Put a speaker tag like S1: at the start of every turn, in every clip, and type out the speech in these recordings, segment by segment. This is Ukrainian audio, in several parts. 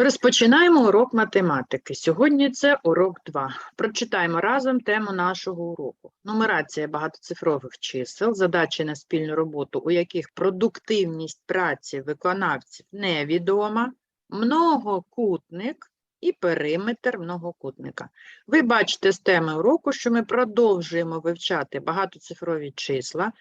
S1: Розпочинаємо урок математики. Сьогодні це урок 2. Прочитаємо разом тему нашого уроку. Нумерація багатоцифрових чисел, задачі на спільну роботу, у яких продуктивність праці виконавців невідома, многокутник і периметр многокутника. Ви бачите з теми уроку, що ми продовжуємо вивчати багатоцифрові числа,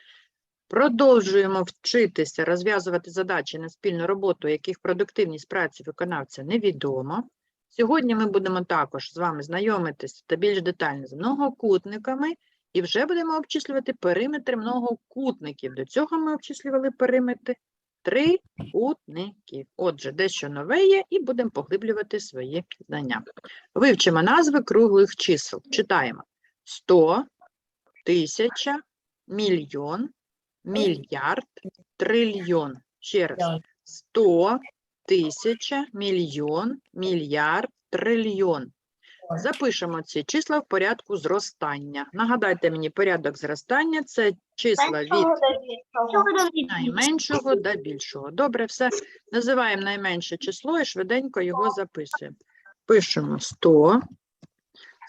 S1: Продовжуємо вчитися розв'язувати задачі на спільну роботу, яких продуктивність праці виконавця невідома. Сьогодні ми будемо також з вами знайомитися та більш детально з многокутниками і вже будемо обчислювати периметри многокутників. До цього ми обчислювали периметри трикутників. Отже, дещо нове є і будемо поглиблювати свої знання. Вивчимо назви круглих чисел. Читаємо 100, тисяча, мільйон, мільярд, трильйон. Ще раз. 100, тисяча, мільйон, мільярд, трильйон. Запишемо ці числа в порядку зростання. Нагадайте мені, порядок зростання – це числа від найменшого до більшого. Добре, все. Називаємо найменше число і швиденько його записуємо. Пишемо 100,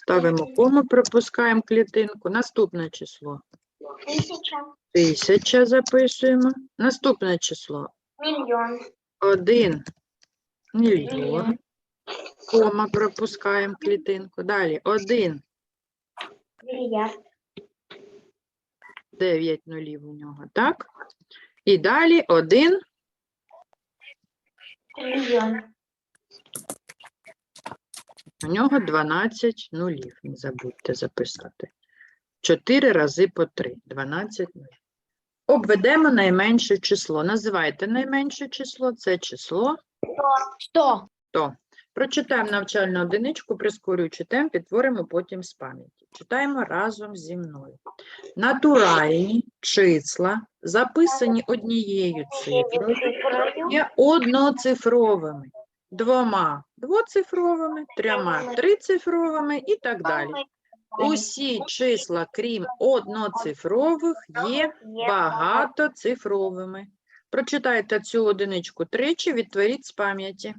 S1: ставимо кому, пропускаємо клітинку. Наступне число.
S2: Тисяча,
S1: Тисяча записуємо. Наступне число.
S2: мільйон,
S1: 1 мільйон. Кома пропускаємо клітинку. Далі 1,
S2: мільярд,
S1: 9 нулів у нього, так? І далі 1,
S2: трильйон,
S1: у нього 12 нулів. Не забудьте записати. 4 рази по 3, 12 нулів. Обведемо найменше число. Називайте найменше число, це число
S3: Сто.
S1: 100. Прочитаємо навчальну одиничку, прискорюючи темп, підтворимо потім з пам'яті. Читаємо разом зі мною. Натуральні числа, записані однією цифрою, є одноцифровими, двома двоцифровими, трьома трицифровими і так далі. Усі числа, крім одноцифрових, є багатоцифровими. Прочитайте цю одиничку тричі, відтворіть з пам'яті.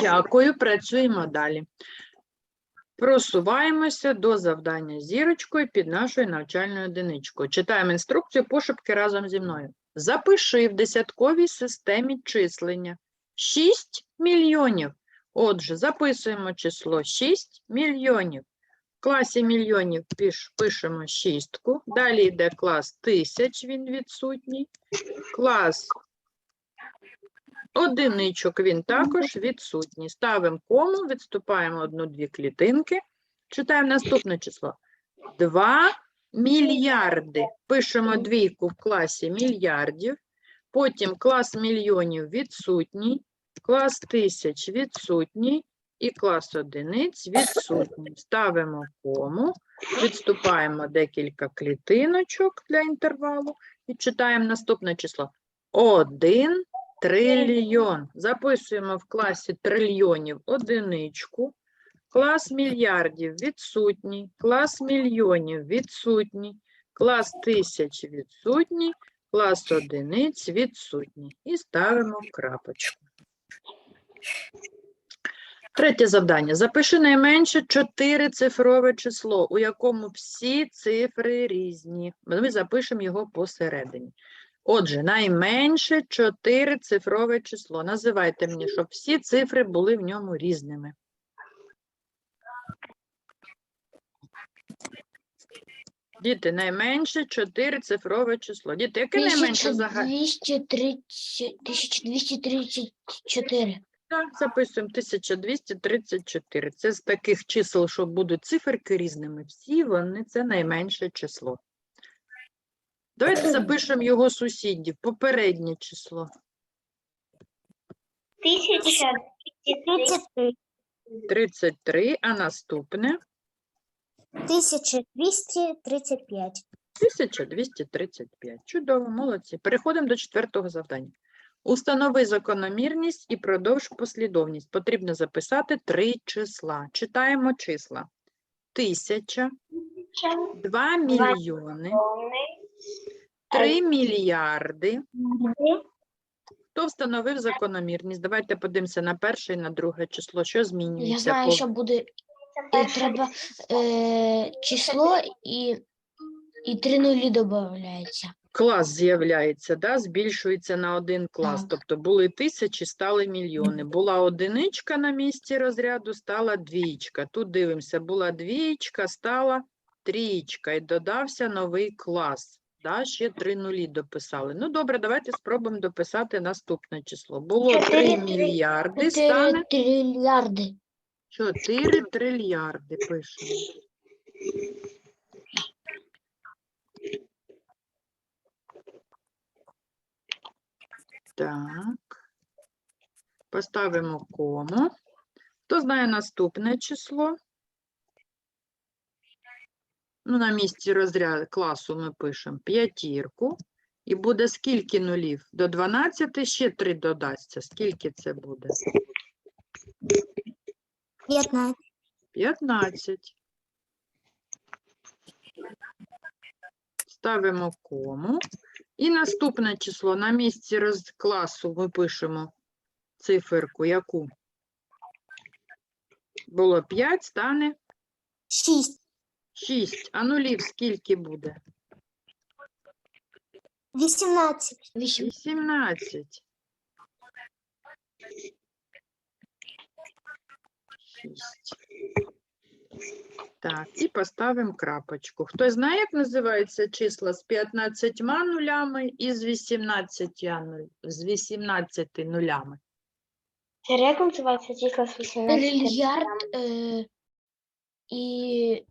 S1: Дякую, працюємо далі. Просуваємося до завдання зірочкою під нашою навчальною одиничкою. Читаємо інструкцію пошепки разом зі мною. Запиши в десятковій системі числення 6 мільйонів. Отже, записуємо число 6 мільйонів. Класі мільйонів пишемо шістку. Далі йде клас тисяч, він відсутній. Клас Одиничок він також відсутній. Ставимо кому, відступаємо одну-дві клітинки. Читаємо наступне число. 2 мільярди. Пишемо двійку в класі мільярдів. Потім клас мільйонів відсутній, клас тисяч відсутній і клас одиниць відсутній. Ставимо кому, відступаємо декілька клітиночок для інтервалу і читаємо наступне число. 1 Трильйон. Записуємо в класі трильйонів одиничку. Клас мільярдів відсутній. Клас мільйонів відсутній. Клас тисяч відсутній. Клас одиниць відсутній. І ставимо крапочку. Третє завдання. Запиши найменше чотирицифрове число, у якому всі цифри різні. Ми запишемо його посередині. Отже, найменше чотирицифрове число. Називайте мені, щоб всі цифри були в ньому різними. Діти, найменше чотирицифрове число. Діти, яке найменше взагалі?
S3: 1230, 1234.
S1: Так, записуємо 1234. Це з таких чисел, що будуть циферки різними. Всі вони це найменше число. Давайте запишемо його сусідів. Попереднє число.
S2: Тисяча, тридцять
S1: 33, а наступне
S3: 1235.
S1: 1235. Чудово, молодці. Переходимо до четвертого завдання. Установи закономірність і продовж послідовність. Потрібно записати три числа. Читаємо числа. Тисяча, два мільйони, три мільярди, Хто встановив закономірність? Давайте подивимося на перше і на друге число. Що змінюється?
S3: Я знаю, що буде е, треба е, число і, і три нулі додається.
S1: Клас з'являється, да? збільшується на один клас.
S3: Так.
S1: Тобто були тисячі, стали мільйони. Була одиничка на місці розряду, стала двічка. Тут дивимося, була двічка, стала трієчка і додався новий клас. Да? Ще три нулі дописали. Ну добре, давайте спробуємо дописати наступне число. Було 3
S2: три-
S1: мільярди,
S3: Чотири
S1: стане
S3: трильярди.
S1: 4 трильярди пишемо. Так. Поставимо кому. Хто знає наступне число? Ну, на місці розряду класу ми пишемо п'ятірку. І буде скільки нулів? До 12 ще 3 додасться. Скільки це буде?
S3: 15.
S1: 15. Ставимо кому. І наступне число на місці роз... класу ми пишемо циферку, яку? Було 5, стане
S3: 6.
S1: 6. А нулів скільки буде?
S3: 18. 8.
S1: 18. 6. Так, і поставимо крапочку. Хтось знає, як називаються числа з 15 нулями і з 18, нуль- з 18 нулями?
S2: Як називаються числа з 18?
S3: Трильярд е, і...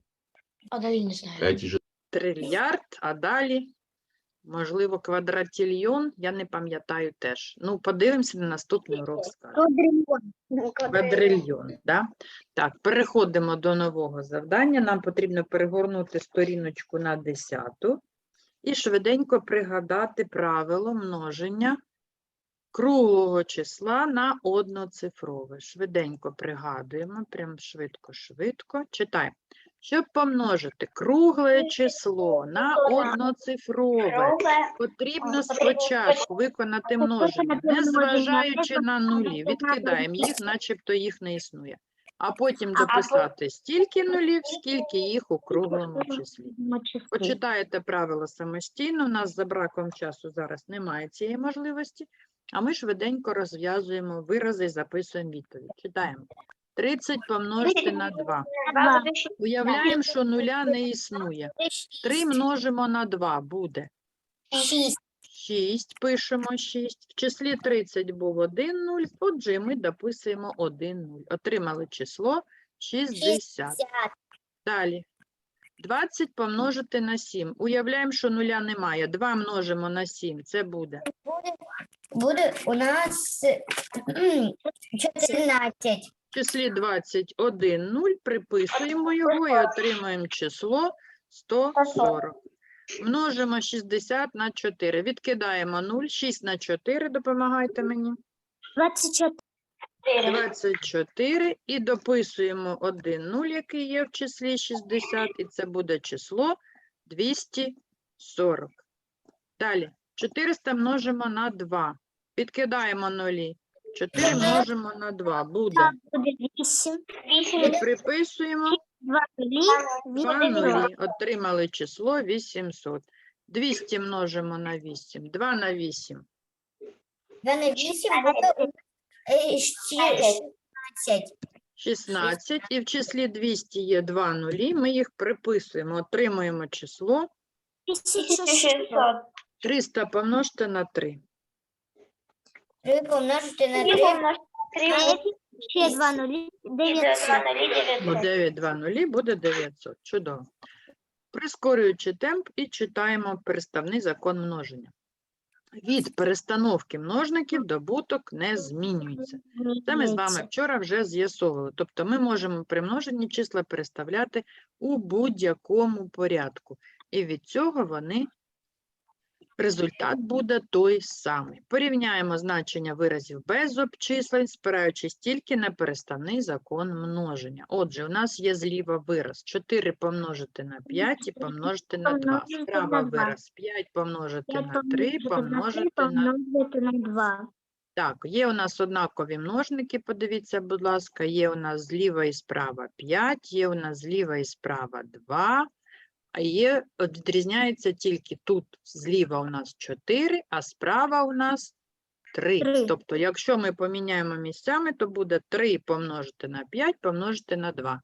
S3: А далі не знаю.
S1: Трильярд, а далі, можливо, квадратильйон, я не пам'ятаю теж. Ну, подивимося на наступний урок. скажемо. Квадрильйон, да? Так, переходимо до нового завдання. Нам потрібно перегорнути сторіночку на 10 і швиденько пригадати правило множення круглого числа на одноцифрове. Швиденько пригадуємо, прям швидко-швидко. Читаємо. Щоб помножити кругле число на одноцифрове, Потрібно спочатку виконати множення, не зважаючи на нулі. Відкидаємо їх, начебто їх не існує. А потім дописати стільки нулів, скільки їх у круглому числі. Почитаєте правила самостійно, у нас за браком часу зараз немає цієї можливості, а ми швиденько розв'язуємо вирази і записуємо відповідь. Читаємо. 30 помножити на 2. Уявляємо, що нуля не існує. 3 множимо на 2 буде.
S3: 6.
S1: 6, пишемо 6. В числі 30 був 1 0, отже, ми дописуємо 1 0. Отримали число 60. Далі. 20 помножити на 7. Уявляємо, що нуля немає. 2 множимо на 7. Це буде
S3: Буде у нас 14.
S1: Числі 21 0, приписуємо його і отримаємо число 140. Множимо 60 на 4. Відкидаємо 0. 6 на 4. Допомагайте мені.
S3: 24.
S1: 24 і дописуємо 1 0, який є в числі 60, і це буде число 240. Далі 400 множимо на 2. Підкидаємо нулі. 4 множимо на 2 буде.
S3: Буде 8.
S1: І приписуємо
S3: 2
S1: 2 нулі. Отримали число 800. 200 множимо на 8. 2 на 8.
S3: 2 на 8 буде е, ще 16.
S1: 16. І в числі 200 є 2 нулі. Ми їх приписуємо. Отримуємо число
S3: 1600.
S1: 300 помножте на 3.
S3: 3 помножити на 3. Ще 2 нулі. 900.
S1: 9 2 нулі буде 900. Чудово. Прискорюючи темп і читаємо переставний закон множення. Від перестановки множників добуток не змінюється. Це ми з вами вчора вже з'ясовували. Тобто ми можемо при множенні числа переставляти у будь-якому порядку. І від цього вони результат буде той самий. Порівняємо значення виразів без обчислень, спираючись тільки на переставний закон множення. Отже, у нас є зліва вираз 4 помножити на 5 і помножити на 2. Справа вираз 5 помножити на 3 помножити на
S3: помножити на 2.
S1: Так, є у нас однакові множники, подивіться, будь ласка, є у нас зліва і справа 5, є у нас зліва і справа 2, а є, відрізняється тільки тут зліва у нас 4, а справа у нас 3.
S2: Три.
S1: Тобто, якщо ми поміняємо місцями, то буде 3 помножити на 5 помножити на 2.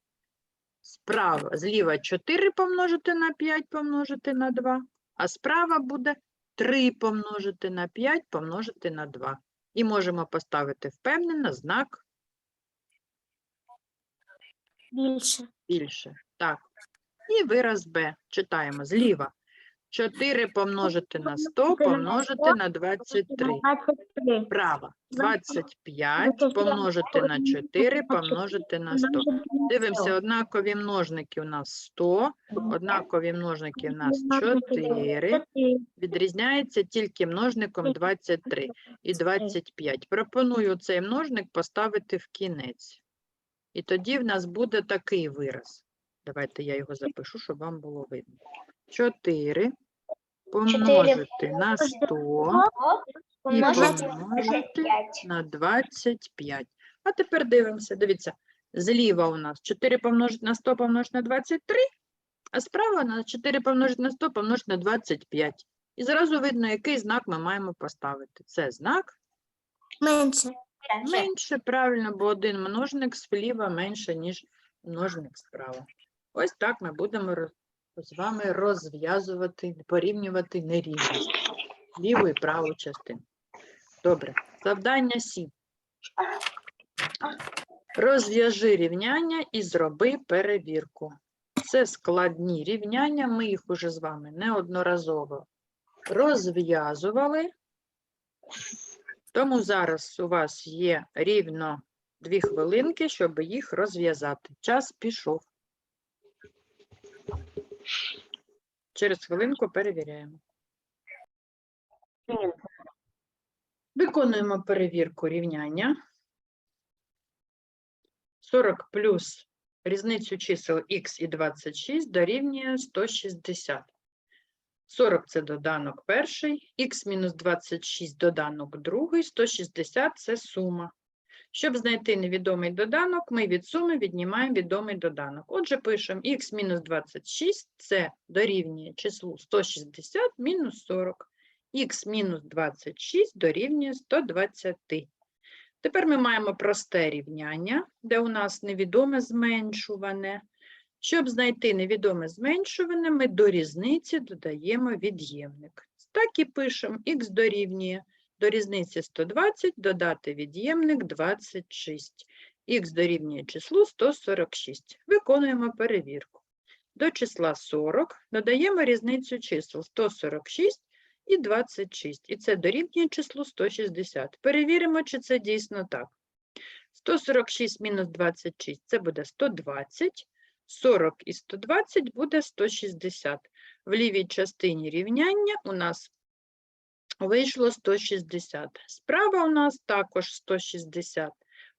S1: Справа, зліва 4 помножити на 5 помножити на 2, а справа буде 3 помножити на 5 помножити на 2. І можемо поставити впевнено знак
S2: Більше.
S1: більше. Так. І вираз Б. Читаємо зліва. 4 помножити на 100 помножити на 23.
S2: 23.
S1: 25 помножити на 4 помножити на 100. Дивимося, однакові множники у нас 100, однакові множники у нас 4. Відрізняється тільки множником 23 і 25. Пропоную цей множник поставити в кінець. І тоді в нас буде такий вираз. Давайте я його запишу, щоб вам було видно. 4 помножити на 100 і
S2: Помножити
S1: на 25. А тепер дивимося, дивіться, зліва у нас 4 помножити на 100 помножити на 23, а справа на 4 помножити на 100 помножити на 25. І зразу видно, який знак ми маємо поставити. Це знак
S2: Менше.
S1: менше, правильно, бо один множник зліва менше, ніж множник справа. Ось так ми будемо з вами розв'язувати, порівнювати нерівність. Ліву і праву частину. Добре. Завдання 7. Розв'яжи рівняння і зроби перевірку. Це складні рівняння, ми їх уже з вами неодноразово розв'язували. Тому зараз у вас є рівно 2 хвилинки, щоб їх розв'язати. Час пішов. Через хвилинку перевіряємо. Виконуємо перевірку рівняння. 40 плюс різницю чисел х і 26 дорівнює 160. 40 – це доданок перший, х мінус 26 – доданок другий, 160 – це сума. Щоб знайти невідомий доданок, ми від суми віднімаємо відомий доданок. Отже, пишемо х мінус 26 – це дорівнює числу 160 мінус 40. х мінус 26 дорівнює 120. Тепер ми маємо просте рівняння, де у нас невідоме зменшуване. Щоб знайти невідоме зменшуване, ми до різниці додаємо від'ємник. Так і пишемо х дорівнює до різниці 120 додати від'ємник 26. х дорівнює числу 146. Виконуємо перевірку. До числа 40 додаємо різницю чисел 146 і 26. І це дорівнює числу 160. Перевіримо, чи це дійсно так. 146 мінус 26 – це буде 120. 40 і 120 буде 160. В лівій частині рівняння у нас вийшло 160. Справа у нас також 160.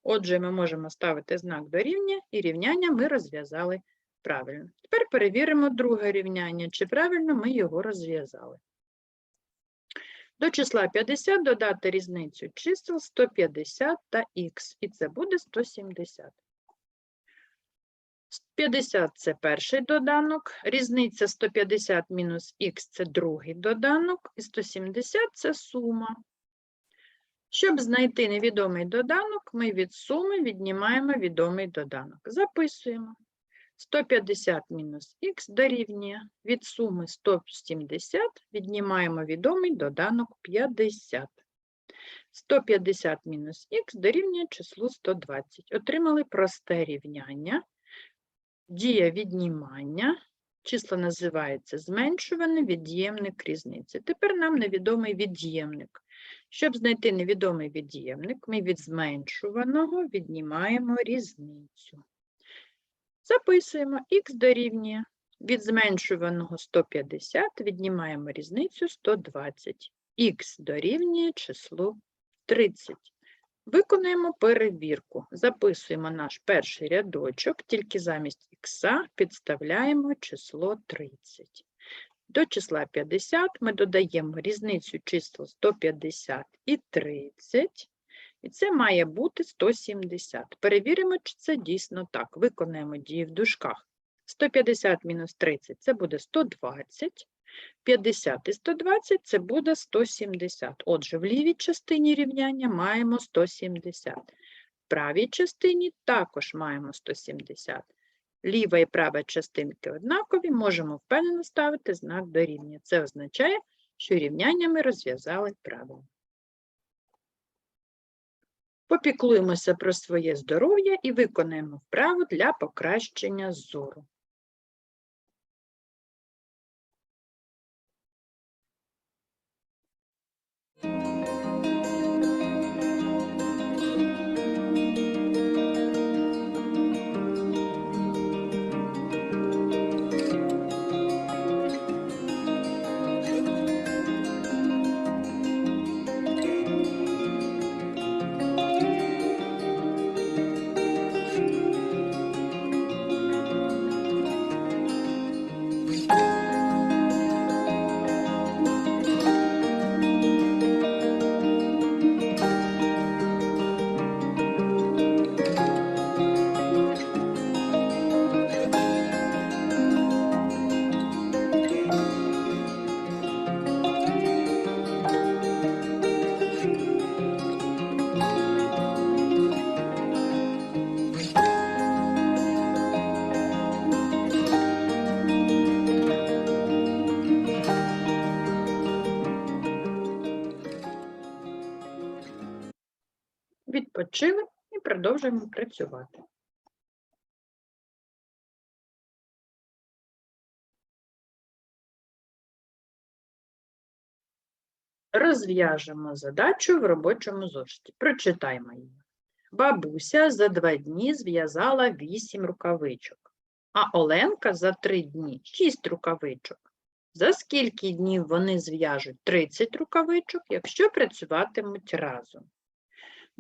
S1: Отже, ми можемо ставити знак дорівнює, і рівняння ми розв'язали правильно. Тепер перевіримо друге рівняння, чи правильно ми його розв'язали. До числа 50 додати різницю чисел 150 та х, і це буде 170. 50 – це перший доданок, різниця 150 мінус х – це другий доданок, і 170 – це сума. Щоб знайти невідомий доданок, ми від суми віднімаємо відомий доданок. Записуємо. 150 мінус х дорівнює від суми 170 віднімаємо відомий доданок 50. 150 мінус х дорівнює числу 120. Отримали просте рівняння. Дія віднімання. Число називається зменшуване від'ємник різниці. Тепер нам невідомий від'ємник. Щоб знайти невідомий від'ємник, ми від зменшуваного віднімаємо різницю. Записуємо х дорівнює. Від зменшуваного 150 віднімаємо різницю 120. х дорівнює числу 30. Виконуємо перевірку. Записуємо наш перший рядочок, тільки замість х підставляємо число 30. До числа 50 ми додаємо різницю чисел 150 і 30. І це має бути 170. Перевіримо, чи це дійсно так. Виконаємо дії в дужках. 150 мінус 30 – це буде 120. 50 і 120 – це буде 170. Отже, в лівій частині рівняння маємо 170. В правій частині також маємо 170. Ліва і права частинки однакові, можемо впевнено ставити знак дорівнює. Це означає, що рівняння ми розв'язали правильно. Попіклуємося про своє здоров'я і виконаємо вправу для покращення зору. Продовжуємо працювати. Розв'яжемо задачу в робочому зошиті. Прочитаймо її. Бабуся за два дні зв'язала вісім рукавичок, а Оленка за три дні шість рукавичок. За скільки днів вони зв'яжуть 30 рукавичок, якщо працюватимуть разом?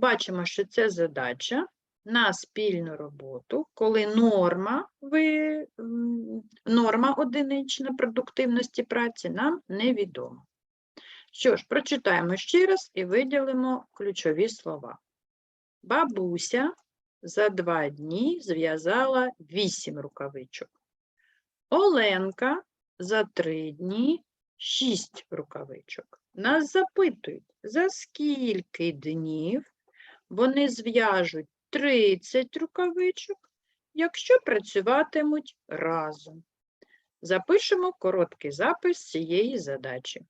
S1: Бачимо, що це задача на спільну роботу, коли норма, ви, норма одинична продуктивності праці нам невідома. Що ж, прочитаємо ще раз і виділимо ключові слова. Бабуся за два дні зв'язала вісім рукавичок. Оленка за три дні шість рукавичок. Нас запитують, за скільки днів вони зв'яжуть 30 рукавичок, якщо працюватимуть разом. Запишемо короткий запис цієї задачі.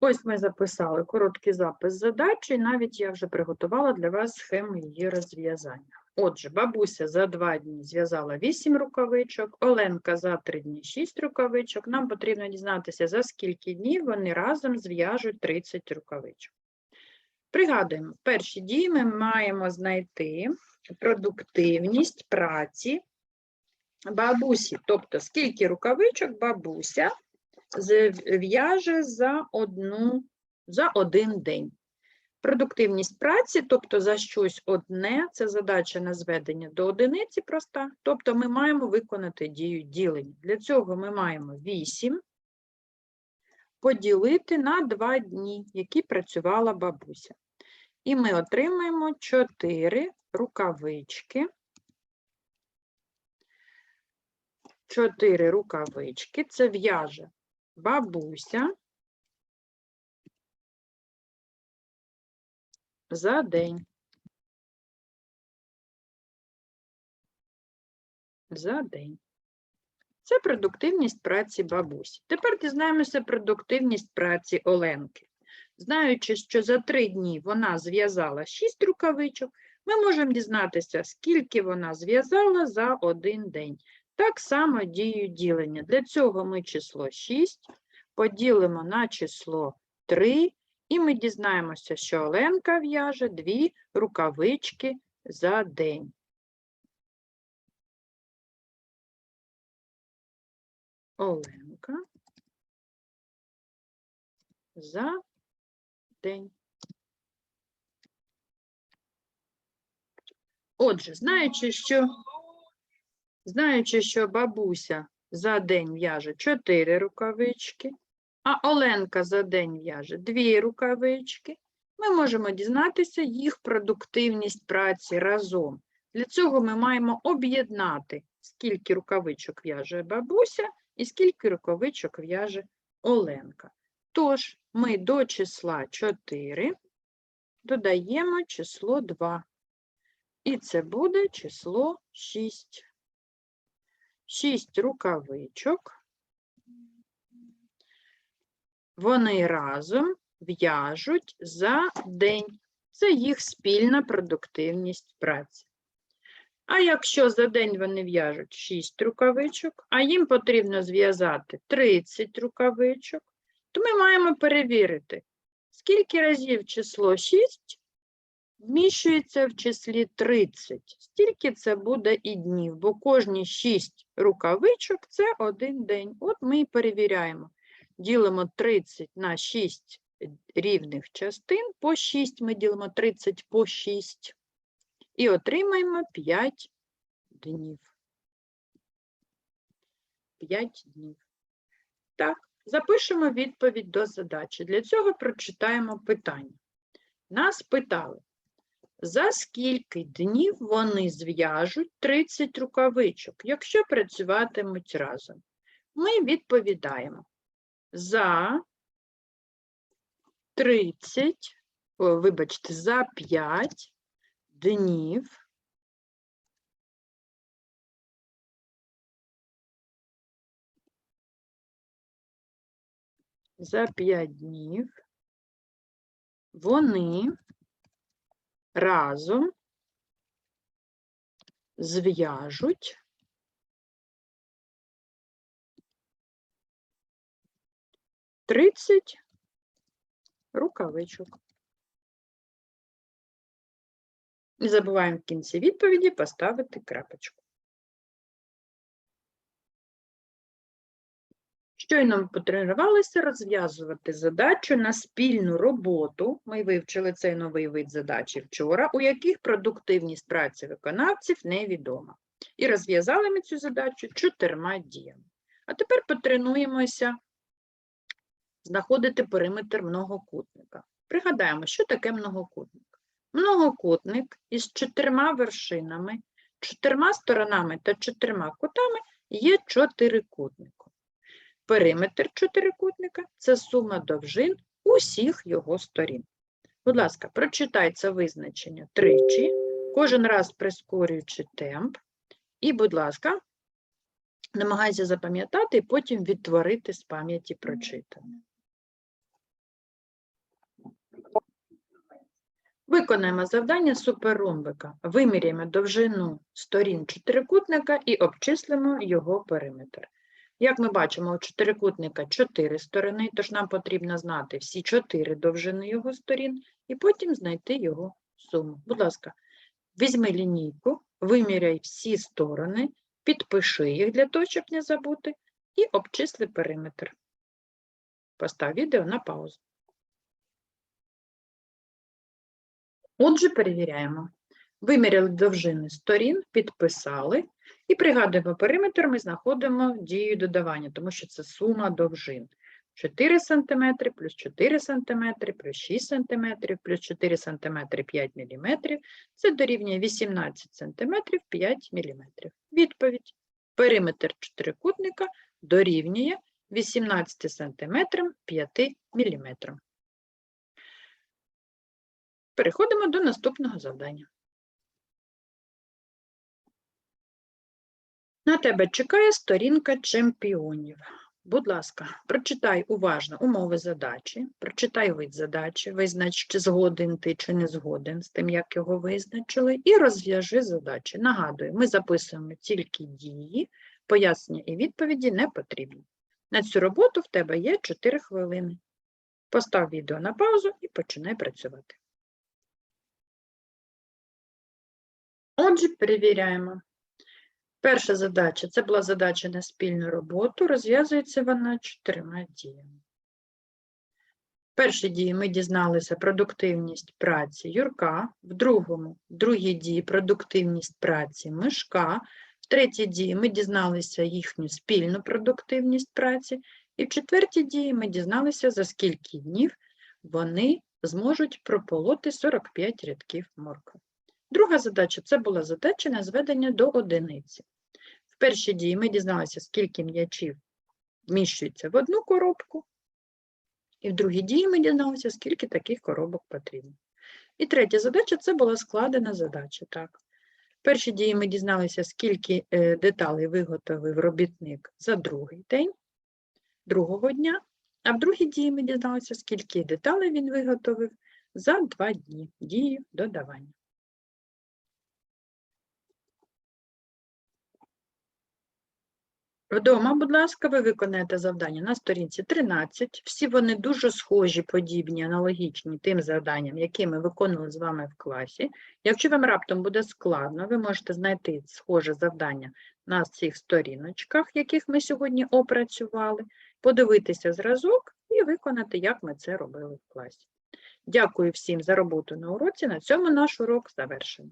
S1: Ось ми записали короткий запис задачі, і навіть я вже приготувала для вас схему її розв'язання. Отже, бабуся за два дні зв'язала 8 рукавичок, Оленка за 3 дні 6 рукавичок. Нам потрібно дізнатися, за скільки днів вони разом зв'яжуть 30 рукавичок. Пригадуємо, в першій дії ми маємо знайти продуктивність праці бабусі, тобто скільки рукавичок бабуся зв'яже за, одну, за один день. Продуктивність праці, тобто за щось одне, це задача на зведення до одиниці проста, тобто ми маємо виконати дію ділення. Для цього ми маємо 8 поділити на 2 дні, які працювала бабуся. І ми отримаємо 4 рукавички. 4 рукавички, це в'яже бабуся за день. За день. Це продуктивність праці бабусі. Тепер дізнаємося продуктивність праці Оленки. Знаючи, що за три дні вона зв'язала 6 рукавичок, ми можемо дізнатися, скільки вона зв'язала за один день. Так само дію ділення. Для цього ми число 6 поділимо на число 3, і ми дізнаємося, що Оленка в'яже 2 рукавички за день. Оленка за день. Отже, знаючи, що Знаючи, що бабуся за день в'яже 4 рукавички, а Оленка за день в'яже дві рукавички, ми можемо дізнатися їх продуктивність праці разом. Для цього ми маємо об'єднати, скільки рукавичок в'яже бабуся і скільки рукавичок в'яже Оленка. Тож ми до числа 4 додаємо число 2. І це буде число 6. 6 рукавичок. Вони разом в'яжуть за день. Це їх спільна продуктивність праці. А якщо за день вони в'яжуть 6 рукавичок, а їм потрібно зв'язати 30 рукавичок, то ми маємо перевірити, скільки разів число 6 вміщується в числі 30. Стільки це буде і днів, бо кожні 6 рукавичок – це один день. От ми і перевіряємо. Ділимо 30 на 6 рівних частин, по 6 ми ділимо 30 по 6 і отримаємо 5 днів. 5 днів. Так, запишемо відповідь до задачі. Для цього прочитаємо питання. Нас питали, за скільки днів вони зв'яжуть 30 рукавичок, якщо працюватимуть разом? Ми відповідаємо за 30, о, вибачте, за 5 днів. За 5 днів вони разом зв'яжуть тридцять рукавичок. Не забуваємо в кінці відповіді поставити крапочку. Щойно ми потренувалися розв'язувати задачу на спільну роботу. Ми вивчили цей новий вид задачі вчора, у яких продуктивність праці виконавців невідома. І розв'язали ми цю задачу чотирма діями. А тепер потренуємося знаходити периметр многокутника. Пригадаємо, що таке многокутник. Многокутник із чотирма вершинами, чотирма сторонами та чотирма кутами є чотирикутником. Периметр чотирикутника – це сума довжин усіх його сторін. Будь ласка, прочитай це визначення тричі, кожен раз прискорюючи темп. І, будь ласка, намагайся запам'ятати і потім відтворити з пам'яті прочитане. Виконаємо завдання суперромбика. Виміряємо довжину сторін чотирикутника і обчислимо його периметр. Як ми бачимо, у чотирикутника чотири сторони, тож нам потрібно знати всі чотири довжини його сторін і потім знайти його суму. Будь ласка, візьми лінійку, виміряй всі сторони, підпиши їх для того, щоб не забути, і обчисли периметр. Постав відео на паузу. Отже, перевіряємо. Виміряли довжини сторін, підписали. І пригадуємо, периметр ми знаходимо дією додавання, тому що це сума довжин. 4 см плюс 4 см плюс 6 см плюс 4 см 5 мм. Це дорівнює 18 см 5 мм. Відповідь. Периметр чотирикутника дорівнює 18 см 5 мм. Переходимо до наступного завдання. На тебе чекає сторінка чемпіонів. Будь ласка, прочитай уважно умови задачі, прочитай вид задачі, визнач, чи згоден ти, чи не згоден з тим, як його визначили, і розв'яжи задачі. Нагадую, ми записуємо тільки дії, пояснення і відповіді не потрібні. На цю роботу в тебе є 4 хвилини. Постав відео на паузу і починай працювати. Отже, перевіряємо. Перша задача це була задача на спільну роботу. Розв'язується вона чотирма діями. В першій дії ми дізналися продуктивність праці Юрка, в другому, в другій дії продуктивність праці Мишка, в третій дії ми дізналися їхню спільну продуктивність праці, І в четвертій дії ми дізналися, за скільки днів вони зможуть прополоти 45 рядків моркви. Друга задача це була задача на зведення до одиниці. В першій дії ми дізналися, скільки м'ячів вміщується в одну коробку, і в другій дії ми дізналися, скільки таких коробок потрібно. І третя задача це була складена задача. Так. В першій дії ми дізналися, скільки е, деталей виготовив робітник за другий день, другого дня, а в другій дії ми дізналися, скільки деталей він виготовив за два дні дії додавання. Вдома, будь ласка, ви виконаєте завдання на сторінці 13. Всі вони дуже схожі, подібні, аналогічні тим завданням, які ми виконували з вами в класі. Якщо вам раптом буде складно, ви можете знайти схоже завдання на цих сторіночках, яких ми сьогодні опрацювали, подивитися зразок і виконати, як ми це робили в класі. Дякую всім за роботу на уроці. На цьому наш урок завершено.